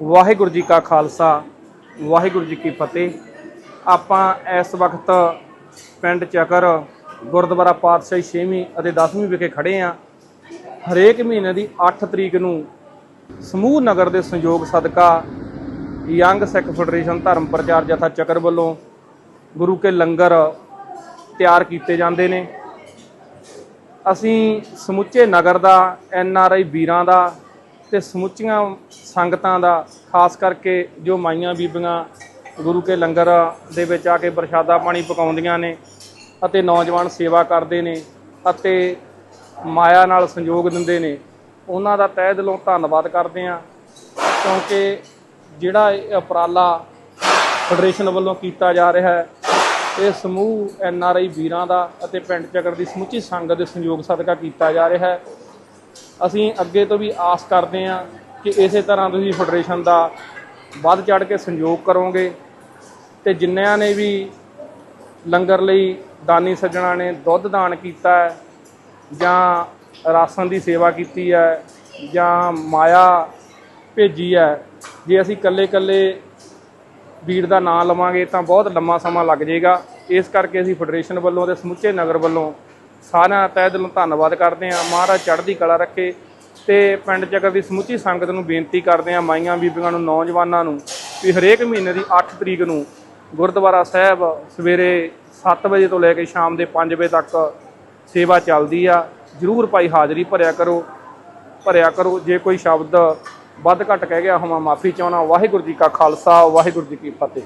ਵਾਹਿਗੁਰੂ ਜੀ ਕਾ ਖਾਲਸਾ, ਵਾਹਿਗੁਰੂ ਜੀ ਕੀ ਫਤਿਹ। ਆਪਾਂ ਇਸ ਵਕਤ ਪਿੰਡ ਚੱਕਰ ਗੁਰਦੁਆਰਾ ਪਾਤਸ਼ਾਹੀ 6ਵੀਂ ਅਤੇ 10ਵੀਂ ਵਿਖੇ ਖੜੇ ਆਂ। ਹਰੇਕ ਮਹੀਨੇ ਦੀ 8 ਤਰੀਕ ਨੂੰ ਸਮੂਹ ਨਗਰ ਦੇ ਸੰਯੋਗ ਸਦਕਾ ਯੰਗ ਸਿੱਖ ਫੈਡਰੇਸ਼ਨ ਧਰਮ ਪ੍ਰਚਾਰ ਜਥਾ ਚੱਕਰ ਵੱਲੋਂ ਗੁਰੂ ਕੇ ਲੰਗਰ ਤਿਆਰ ਕੀਤੇ ਜਾਂਦੇ ਨੇ। ਅਸੀਂ ਸਮੁੱਚੇ ਨਗਰ ਦਾ, ਐਨ ਆਰ ਆਈ ਵੀਰਾਂ ਦਾ ਤੇ ਸਮੁੱਚੀਆਂ ਸੰਗਤਾਂ ਦਾ, ਖਾਸ ਕਰਕੇ ਜੋ ਮਾਈਆਂ ਬੀਬੀਆਂ, ਗੁਰੂ ਕੇ ਲੰਗਰ ਦੇ ਵਿੱਚ ਆ ਕੇ ਪ੍ਰਸ਼ਾਦਾ ਪਾਣੀ ਪਕਾਉਂਦੀਆਂ ਨੇ ਅਤੇ ਨੌਜਵਾਨ ਸੇਵਾ ਕਰਦੇ ਨੇ ਅਤੇ ਮਾਇਆ ਨਾਲ ਸੰਯੋਗ ਦਿੰਦੇ ਨੇ, ਉਹਨਾਂ ਦਾ ਤਹਿ ਦਿਲੋਂ ਧੰਨਵਾਦ ਕਰਦੇ ਹਾਂ। ਕਿਉਂਕਿ ਜਿਹੜਾ ਇਹ ਉਪਰਾਲਾ ਫੈਡਰੇਸ਼ਨ ਵੱਲੋਂ ਕੀਤਾ ਜਾ ਰਿਹਾ ਹੈ, ਇਹ ਸਮੂਹ ਐਨ ਆਰ ਆਈ ਵੀਰਾਂ ਦਾ ਅਤੇ ਪਿੰਡ ਚੱਕਰ ਦੀ ਸਮੁੱਚੀ ਸੰਗਤ ਦੇ ਸੰਯੋਗ ਸਦਕਾ ਕੀਤਾ ਜਾ ਰਿਹਾ ਹੈ। ਅਸੀਂ ਅੱਗੇ ਤੋਂ ਵੀ ਆਸ ਕਰਦੇ ਹਾਂ ਕਿ ਇਸੇ ਤਰ੍ਹਾਂ ਤੁਸੀਂ ਫੈਡਰੇਸ਼ਨ ਦਾ ਵੱਧ ਚੜ ਕੇ ਸੰਯੋਗ ਕਰੋਗੇ ਤੇ ਜਿੰਨਿਆਂ ਨੇ ਵੀ ਲੰਗਰ ਲਈ ਦਾਨੀ ਸੱਜਣਾ ਨੇ ਦੁੱਧ ਦਾਨ ਕੀਤਾ ਹੈ, ਜਾਂ ਰਾਸ਼ਨ ਦੀ ਸੇਵਾ ਕੀਤੀ ਹੈ, ਜਾਂ ਮਾਇਆ ਭੇਜੀ ਹੈ, ਜੇ ਅਸੀਂ ਇਕੱਲੇ ਇਕੱਲੇ ਵੀਰ ਦਾ ਨਾਂ ਲਵਾਂਗੇ ਤਾਂ ਬਹੁਤ ਲੰਮਾ ਸਮਾਂ ਲੱਗ ਜਾਏਗਾ। ਇਸ ਕਰਕੇ ਅਸੀਂ ਫੈਡਰੇਸ਼ਨ ਵੱਲੋਂ ਤੇ ਸਮੁੱਚੇ ਨਗਰ ਵੱਲੋਂ ਸਾਰਿਆਂ ਦਾ ਤਹਿ ਦਿਲੋਂ ਧੰਨਵਾਦ ਕਰਦੇ ਹਾਂ। ਮਹਾਰਾਜ ਚੜ੍ਹਦੀ ਕਲਾ ਰੱਖੇ ਤੇ ਪਿੰਡ ਚੱਕਰ ਦੀ ਸਮੁੱਚੀ ਸੰਗਤ ਨੂੰ ਬੇਨਤੀ ਕਰਦੇ ਹਾਂ ਮਾਈਆਂ ਬੀਬੀਆਂ ਨੂੰ, ਨੌਜਵਾਨਾਂ ਨੂੰ ਵੀ ਹਰੇਕ ਮਹੀਨੇ ਦੀ 8 ਤਰੀਕ ਨੂੰ ਗੁਰਦੁਆਰਾ ਸਾਹਿਬ ਸਵੇਰੇ 7 ਵਜੇ ਤੋਂ ਲੈ ਕੇ ਸ਼ਾਮ ਦੇ 5 ਵਜੇ ਤੱਕ ਸੇਵਾ ਚੱਲਦੀ ਆ। ਜਰੂਰ ਭਾਈ ਹਾਜ਼ਰੀ ਭਰਿਆ ਕਰੋ ਭਰਿਆ ਕਰੋ। ਜੇ ਕੋਈ ਸ਼ਬਦ ਵੱਧ ਘੱਟ ਕਹਿ ਗਿਆ ਹੋਵਾਂ, ਮਾਫੀ ਚਾਹਣਾ ਵਾਹਿਗੁਰੂ ਜੀ ਕਾ ਖਾਲਸਾ, ਵਾਹਿਗੁਰੂ ਜੀ ਕੀ ਫਤਿਹ।